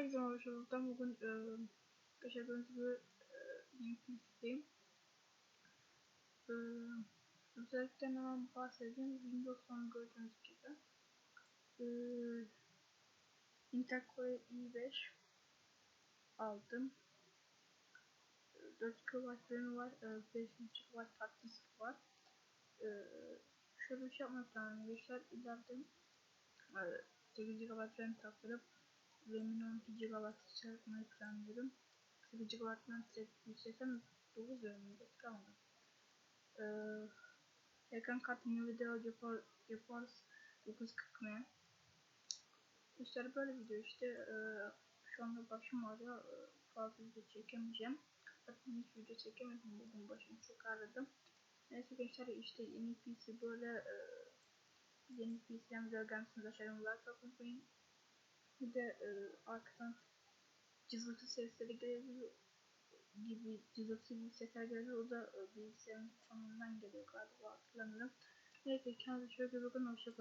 Herkese bulduk. Ben bugün e, yaşadığınız gibi e, yeni PC'deyim. E, özellikle hemen bahsedeyim. Windows 10 gördüğünüz gibi. E, Intel Core i5 aldım. 4 GB RAM'i var. E, 5 GB hard var. E, şöyle bir şey yapmak planlıyorum. Gençler ileride e, 8 GB RAM taktırıp RAM'ini 12 GB çıkartmayı planlıyorum. 8 GB'dan 189 RAM'inde kalmadı. Ee, ekran kartı Nvidia GeForce, GeForce 940M. İşte böyle video işte. Ee, şu anda başım ağrıyor. Ee, fazla video çekemeyeceğim. Zaten hiç video çekemedim. Bugün başım çok ağrıdı. Neyse gençler işte yeni PC böyle e, yeni PC'den gelmesini başarım. Like atmayı bir de e, arkadan cızıltı sesleri gelebilir gibi cızıltı gibi sesler gelebilir. O da e, bilgisayarın sonundan geliyor galiba hatırlamıyorum. Neyse kendinize şöyle bakın. Hoşçakalın.